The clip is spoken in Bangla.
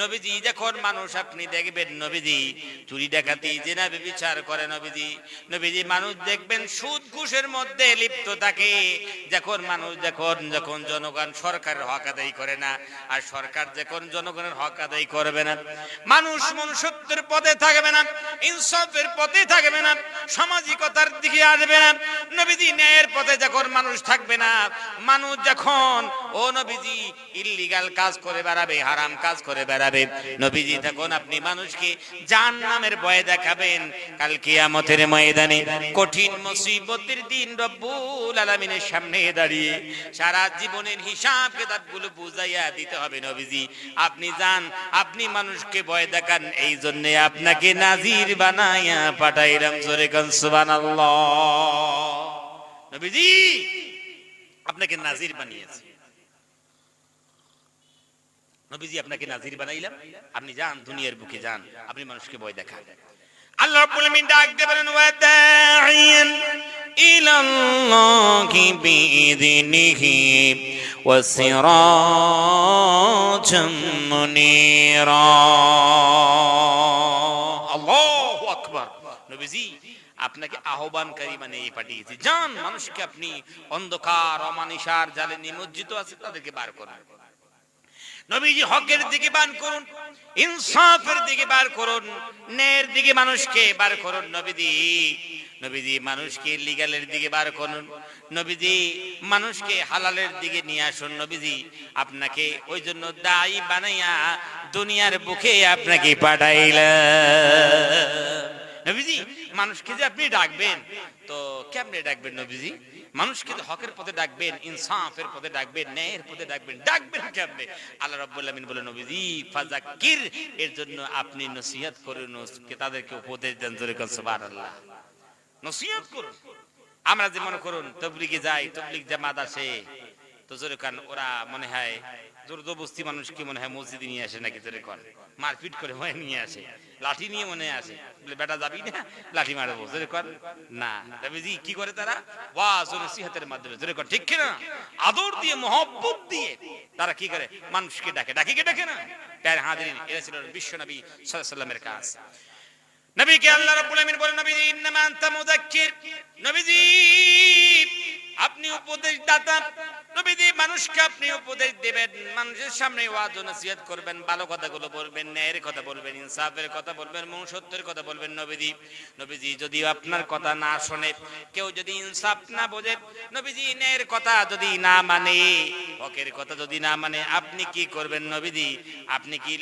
নবীজি, যখন মানুষ আপনি দেখবেন নবীজি, চুরি ডাকাতি, জেনা বিচার করে নবীজি নবীজি মানুষ দেখবেন সুদ ঘুষের মধ্যে লিপ্ত থাকে। যখন মানুষ যখন যখন জনগণ সরকারের হক আদায় করে না, আর সরকার যখন জনগণের হক আদায় করবে না, মানুষ মনুষ্যত্বের পথে থাকবে না, ইনসাফের পথে থাকবে না, সামাজিকতার দিকে আসবে না নবীজি ন্যায়ের পথে যখন মানুষ থাকবে না, মানুষ যখন, ও নবীজি ইল্লিগাল কাজ করে বেড়াবে, হারাম কাজ করে বেড়াবে, নবীজি তখন আপনি মানুষকে জান নামের ভয় দেখাবেন। কাল কিয়ামতের ময়দানে কঠিন মুসিবতের দিন রব্বুল আলামিনের সামনে দাঁড়িয়ে সারা জীবনের হিসাব কিতাবগুলো বুঝাইয়া দিতে হবে নবীজি। আপনি যান, আপনি মানুষকে ভয় দেখান এই জন্য আপনাকে নাজির বানাইয়া পাঠাইলাম জোরে কান, সুবহানাল্লাহ। নবীজি, আপনাকে নাজির বানিয়েছে। নবীজি, আপনাকে নাজির বানাইলাম। আপনি যান, দুনিয়ার বুকে যান, আপনি মানুষকে ভয় দেখান। আল্লাহ রাব্বুল আলামিন ডাক দেবেন ওয়া দাঈয়ান ইলাল্লাহি বিইذনিহি ওয়া সিরাজাম মুনীরা। আল্লাহু আকবার। নবীজি, আপনাকে আহ্বানকারী মানে এই পাঠিয়েছি। যান, মানুষকে আপনি অন্ধকার, অমানিসার জালে নিমজ্জিত আছে, তাদেরকে বার করুন। নবীজি হকের দিকে বার করুন, ইনসাফের দিকে বার করুন, ন্যায়ের দিকে মানুষকে বার করুন, নবীজি। নবীজি মানুষকে লিগালের দিকে বার করুন, নবীজি মানুষকে হালালের দিকে নিয়ে আসুন, নবীজি আপনাকে ওই জন্য দায়ী বানাইয়া দুনিয়ার বুকে আপনাকে পাঠাইলাম নবীজি, মানুষকে যে আপনি ডাকবেন, তো কেমনে ডাকবেন নবীজি? মানুষকে হকের পথে ডাকবেন, ইনসাফের পথে ডাকবেন, ন্যায়ের পথে ডাকবেন ডাকবেন কেমনে? আল্লাহ রাব্বুল আমিন বলে, নবীজি ফাজাক্কির এর জন্য আপনি নসিহত করুন তাদেরকে উপদেশ দেন জোরে কোন, সুবহানাল্লাহ। নসিহত করুন। আমরা যে মনে করুন, তবলিগে যাই, তবলিগ জামাত আসে, তো জোরে কান, ওরা মনে হয় জোর জবস্তি মানুষকে মনে হয় মসজিদে নিয়ে আসে নাকি জোরে কর মারপিট করে মনে নিয়ে আসে। লাঠি নিয়ে মনে আসে। বলে, বেটা, যাবি না? লাঠি মারবো। জোরে কর না। রবিজি কি করে তারা? ওয়াজ ও নসিহতের মাধ্যমে। জোরে কর ঠিক কিনা? আদর দিয়ে, মহব্বত দিয়ে তারা কি করে? মানুষকে ডাকে। ডাকে কে ডাকে না? প্যার হাজিরিন এরা ছিল বিশ্ব নবী সাল্লাল্লাহু আলাইহি সাল্লামের কাজ। নবীকে আল্লাহ রাব্বুল আমিন বলেন, নবীজি, ইন্নামা আনতা মুযাক্কির। নবীজি, আপনি উপদেশ দাতা নবীজি মানুষকে আপনি উপদেশ দেবেন, মানুষের সামনে ওয়াজ নসিহত করবেন, ভালো কথাগুলো বলবেন, ন্যায়ের কথা বলবেন, ইনসাফের কথা বলবেন, মনুষ্যত্বের কথা বলবেন নবীজি। নবীজি যদি আপনার কথা না শোনে, কেউ যদি ইনসাফ না বোঝে, নবীজি ন্যায়ের কথা যদি না মানে হকের কথা যদি না মানে আপনি কি করবেন নবীজি? আপনি কি